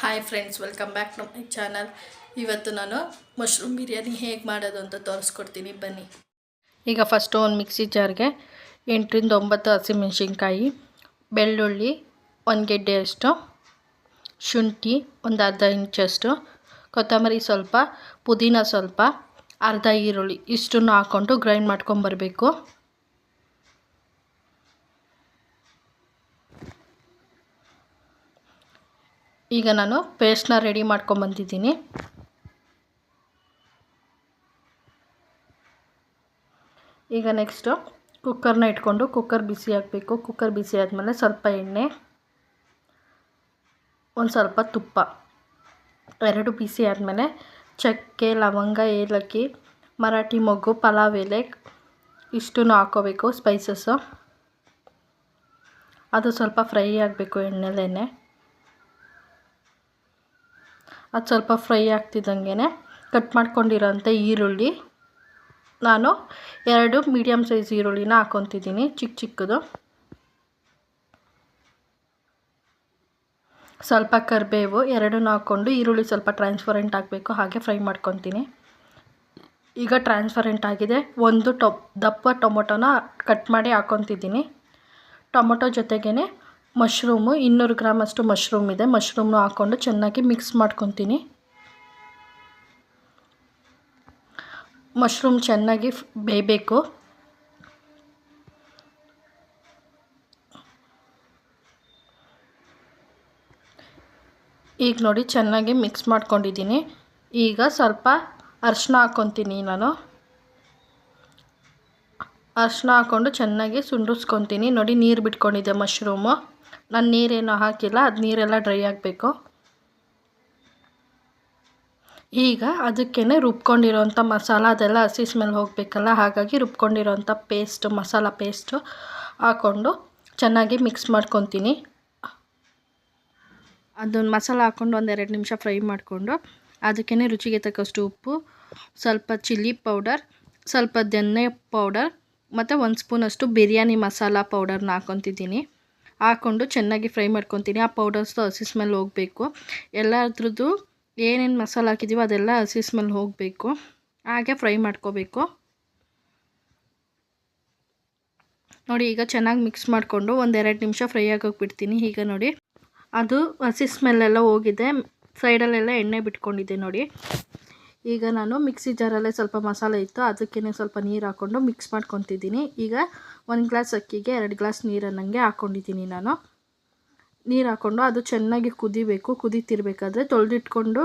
Hi friends welcome back to my channel ಇವತ್ತು ನಾನು mushroom biryani ಹೇಗೆ ಮಾಡೋದು ಅಂತ ತೋರಿಸ್ಕೊಡ್ತೀನಿ. ಬನ್ನಿ. ಈಗ ಫಸ್ಟು ಒಂದು ಮಿಕ್ಸಿ ಜಾರ್ಗೆ ಎಂಟರಿಂದ ಒಂಬತ್ತು ಹಸಿಮೆಣ್ಸಿನ್ಕಾಯಿ, ಬೆಳ್ಳುಳ್ಳಿ, ಒಂದು ಗೆಡ್ಡೆಯಷ್ಟು ಶುಂಠಿ, ಒಂದು ಅರ್ಧ ಇಂಚಷ್ಟು ಕೊತ್ತಂಬರಿ ಸ್ವಲ್ಪ, ಪುದೀನ ಸ್ವಲ್ಪ, ಅರ್ಧ ಈರುಳ್ಳಿ ಇಷ್ಟನ್ನು ಹಾಕ್ಕೊಂಡು ಗ್ರೈಂಡ್ ಮಾಡ್ಕೊಂಬರ್ಬೇಕು ಈಗ ನಾನು ಪೇಸ್ಟ್ನ ರೆಡಿ ಮಾಡ್ಕೊಂಬಂದಿದ್ದೀನಿ ಈಗ ನೆಕ್ಸ್ಟು ಕುಕ್ಕರ್ನ ಇಟ್ಕೊಂಡು ಕುಕ್ಕರ್ ಬಿಸಿ ಹಾಕಬೇಕು ಕುಕ್ಕರ್ ಬಿಸಿ ಆದಮೇಲೆ ಸ್ವಲ್ಪ ಎಣ್ಣೆ, ಒಂದು ಸ್ವಲ್ಪ ತುಪ್ಪ, ಎರಡು ಬಿಸಿ ಆದಮೇಲೆ ಚಕ್ಕೆ, ಲವಂಗ, ಏಲಕ್ಕಿ, ಮರಾಠಿ ಮೊಗ್ಗು, ಪಲಾವ್ ಎಲೆ ಇಷ್ಟನ್ನು ಹಾಕೋಬೇಕು ಸ್ಪೈಸಸ್ಸು ಅದು ಸ್ವಲ್ಪ ಫ್ರೈ ಆಗಬೇಕು ಎಣ್ಣೆಲೇನೆ. ಅದು ಸ್ವಲ್ಪ ಫ್ರೈ ಆಗ್ತಿದ್ದಂಗೆ ಕಟ್ ಮಾಡ್ಕೊಂಡಿರೋಂಥ ಈರುಳ್ಳಿ. ನಾನು ಎರಡು ಮೀಡಿಯಮ್ ಸೈಜ್ ಈರುಳ್ಳಿನ ಹಾಕ್ಕೊತಿದ್ದೀನಿ, ಚಿಕ್ಕ ಚಿಕ್ಕದು. ಸ್ವಲ್ಪ ಕರಿಬೇವು, ಎರಡನ್ನೂ ಹಾಕ್ಕೊಂಡು ಈರುಳ್ಳಿ ಸ್ವಲ್ಪ ಟ್ರಾನ್ಸ್ಪರೆಂಟ್ ಆಗಬೇಕು, ಹಾಗೆ ಫ್ರೈ ಮಾಡ್ಕೊತೀನಿ. ಈಗ ಟ್ರಾನ್ಸ್ಪರೆಂಟ್ ಆಗಿದೆ. ಒಂದು ಟೊ ದಪ್ಪ ಟೊಮೊಟೊನ ಕಟ್ ಮಾಡಿ ಹಾಕ್ಕೊತಿದ್ದೀನಿ. ಟೊಮೊಟೊ ಜೊತೆಗೇ ಮಶ್ರೂಮು, ಇನ್ನೂರು ಗ್ರಾಮ್ ಅಷ್ಟು ಮಶ್ರೂಮ್ ಇದೆ. ಮಶ್ರೂಮ್ನು ಹಾಕ್ಕೊಂಡು ಚೆನ್ನಾಗಿ ಮಿಕ್ಸ್ ಮಾಡ್ಕೊತೀನಿ. ಮಶ್ರೂಮ್ ಚೆನ್ನಾಗಿ ಬೇಯಬೇಕು. ಈಗ ನೋಡಿ ಚೆನ್ನಾಗಿ ಮಿಕ್ಸ್ ಮಾಡ್ಕೊಂಡಿದ್ದೀನಿ. ಈಗ ಸ್ವಲ್ಪ ಅರಿಶಿನ ಹಾಕ್ಕೊತೀನಿ ನಾನು. ಅರಿಶಿನ ಹಾಕ್ಕೊಂಡು ಚೆನ್ನಾಗಿ ಸುಂಡಿಸ್ಕೊತೀನಿ ನೋಡಿ ನೀರು ಬಿಟ್ಕೊಂಡಿದ್ದೆ ಮಶ್ರೂಮು. ನಾನು ನೀರೇನು ಹಾಕಿಲ್ಲ, ಅದು ನೀರೆಲ್ಲ ಡ್ರೈ ಆಗಬೇಕು. ಈಗ ಅದಕ್ಕೇ ರುಬ್ಕೊಂಡಿರೋಂಥ ಮಸಾಲ ಅದೆಲ್ಲ ಹಸಿ ಸ್ಮೆಲ್ ಹೋಗಬೇಕಲ್ಲ, ಹಾಗಾಗಿ ರುಬ್ಕೊಂಡಿರೋಂಥ ಪೇಸ್ಟು ಮಸಾಲ ಪೇಸ್ಟು ಹಾಕ್ಕೊಂಡು ಚೆನ್ನಾಗಿ ಮಿಕ್ಸ್ ಮಾಡ್ಕೊತೀನಿ. ಅದೊಂದು ಮಸಾಲ ಹಾಕ್ಕೊಂಡು ಒಂದೆರಡು ನಿಮಿಷ ಫ್ರೈ ಮಾಡಿಕೊಂಡು ಅದಕ್ಕೇ ರುಚಿಗೆ ತಕ್ಕಷ್ಟು ಉಪ್ಪು, ಸ್ವಲ್ಪ ಚಿಲ್ಲಿ ಪೌಡರ್, ಸ್ವಲ್ಪ ಧನ್ಯ ಪೌಡರ್, ಮತ್ತು ಒಂದು ಸ್ಪೂನಷ್ಟು ಬಿರಿಯಾನಿ ಮಸಾಲ ಪೌಡರ್ನ ಹಾಕ್ಕೊತಿದ್ದೀನಿ ಹಾಕ್ಕೊಂಡು ಚೆನ್ನಾಗಿ ಫ್ರೈ ಮಾಡ್ಕೊತೀನಿ. ಆ ಪೌಡರ್ಸ್ದು ಹಸಿ ಸ್ಮೆಲ್ ಹೋಗಬೇಕು. ಎಲ್ಲದ್ರದ್ದು ಏನೇನು ಮಸಾಲ ಹಾಕಿದ್ದೀವೋ ಅದೆಲ್ಲ ಹಸಿ ಸ್ಮೆಲ್ ಹೋಗಬೇಕು. ಹಾಗೆ ಫ್ರೈ ಮಾಡ್ಕೋಬೇಕು. ನೋಡಿ, ಈಗ ಚೆನ್ನಾಗಿ ಮಿಕ್ಸ್ ಮಾಡಿಕೊಂಡು ಒಂದೆರಡು ನಿಮಿಷ ಫ್ರೈ ಆಗೋಕೆ ಬಿಡ್ತೀನಿ. ಈಗ ನೋಡಿ, ಅದು ಹಸಿ ಸ್ಮೆಲ್ಲೆಲ್ಲ ಹೋಗಿದೆ. ಸೈಡಲ್ಲೆಲ್ಲ ಎಣ್ಣೆ ಬಿಟ್ಕೊಂಡಿದ್ದೆ ನೋಡಿ. ಈಗ ನಾನು ಮಿಕ್ಸಿ ಜಾರಲ್ಲೇ ಸ್ವಲ್ಪ ಮಸಾಲೆ ಇತ್ತು ಅದಕ್ಕೇ ಸ್ವಲ್ಪ ನೀರು ಹಾಕ್ಕೊಂಡು ಮಿಕ್ಸ್ ಮಾಡ್ಕೊತಿದ್ದೀನಿ. ಈಗ ಒಂದು ಗ್ಲಾಸ್ ಅಕ್ಕಿಗೆ ಎರಡು ಗ್ಲಾಸ್ ನೀರನ್ನಂಗೆ ಹಾಕ್ಕೊಂಡಿದ್ದೀನಿ ನಾನು. ನೀರು ಹಾಕ್ಕೊಂಡು ಅದು ಚೆನ್ನಾಗಿ ಕುದಿಬೇಕು, ಕುದೀತಿರ್ಬೇಕಾದ್ರೆ ತೊಳೆದಿಟ್ಕೊಂಡು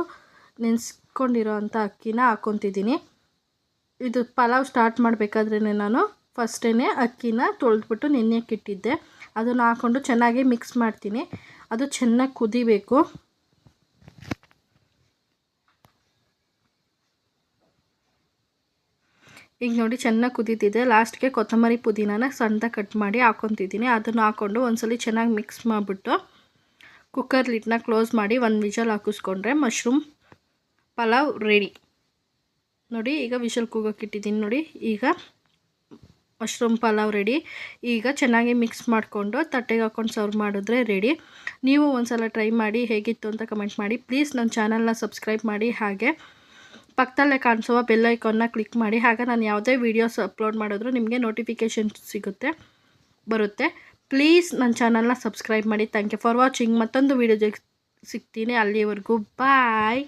ನೆನೆಸ್ಕೊಂಡಿರೋ ಅಂಥ ಅಕ್ಕಿನ ಹಾಕ್ಕೊತಿದ್ದೀನಿ ಇದು ಪಲಾವ್ ಸ್ಟಾರ್ಟ್ ಮಾಡಬೇಕಾದ್ರೆ ನಾನು ಫಸ್ಟೇ ಅಕ್ಕಿನ ತೊಳೆದ್ಬಿಟ್ಟು ನೆನೆಯಕ್ಕಿಟ್ಟಿದ್ದೆ ಅದನ್ನು ಹಾಕ್ಕೊಂಡು ಚೆನ್ನಾಗಿ ಮಿಕ್ಸ್ ಮಾಡ್ತೀನಿ. ಅದು ಚೆನ್ನಾಗಿ ಕುದಿಬೇಕು. ಈಗ ನೋಡಿ ಚೆನ್ನಾಗಿ ಕುದೀತಿದೆ. ಲಾಸ್ಟ್ಗೆ ಕೊತ್ತಂಬರಿ ಪುದೀನಾನ ಸಣ್ಣದಾಗಿ ಕಟ್ ಮಾಡಿ ಹಾಕೊತಿದ್ದೀನಿ. ಅದನ್ನು ಹಾಕ್ಕೊಂಡು ಒಂದ್ಸಲಿ ಚೆನ್ನಾಗಿ ಮಿಕ್ಸ್ ಮಾಡಿಬಿಟ್ಟು ಕುಕ್ಕರ್ ಲಿಟ್ನ ಕ್ಲೋಸ್ ಮಾಡಿ ಒಂದು ವಿಷಲ್ ಹಾಕಿಸ್ಕೊಂಡ್ರೆ ಮಶ್ರೂಮ್ ಪಲಾವ್ ರೆಡಿ ನೋಡಿ ಈಗ ವಿಷಲ್ ಕೂಗೋಕ್ಕಿಟ್ಟಿದ್ದೀನಿ ನೋಡಿ. ಈಗ ಮಶ್ರೂಮ್ ಪಲಾವ್ ರೆಡಿ ಈಗ ಚೆನ್ನಾಗಿ ಮಿಕ್ಸ್ ಮಾಡಿಕೊಂಡು ತಟ್ಟೆಗೆ ಹಾಕ್ಕೊಂಡು ಸರ್ವ್ ಮಾಡಿದ್ರೆ ರೆಡಿ ನೀವು ಒಂದು ಟ್ರೈ ಮಾಡಿ ಹೇಗಿತ್ತು ಅಂತ ಕಮೆಂಟ್ ಮಾಡಿ. ಪ್ಲೀಸ್ ನನ್ನ ಚಾನಲ್ನ ಸಬ್ಸ್ಕ್ರೈಬ್ ಮಾಡಿ. ಹಾಗೆ ಪಕ್ಕದಲ್ಲೇ ಕಾಣಿಸುವ ಬೆಲ್ ಐಕಾನ್ನ ಕ್ಲಿಕ್ ಮಾಡಿ. ಆಗ ನಾನು ಯಾವುದೇ ವೀಡಿಯೋಸ್ ಅಪ್ಲೋಡ್ ಮಾಡಿದ್ರು ನಿಮಗೆ ನೋಟಿಫಿಕೇಷನ್ ಸಿಗುತ್ತೆ, ಬರುತ್ತೆ. ಪ್ಲೀಸ್ ನನ್ನ ಚಾನಲ್ನ ಸಬ್ಸ್ಕ್ರೈಬ್ ಮಾಡಿ. ಥ್ಯಾಂಕ್ ಯು ಫಾರ್ ವಾಚಿಂಗ್ ಮತ್ತೊಂದು ವೀಡಿಯೋ ಸಿಗ್ತೀನಿ. ಅಲ್ಲಿವರೆಗೂ ಬಾಯ್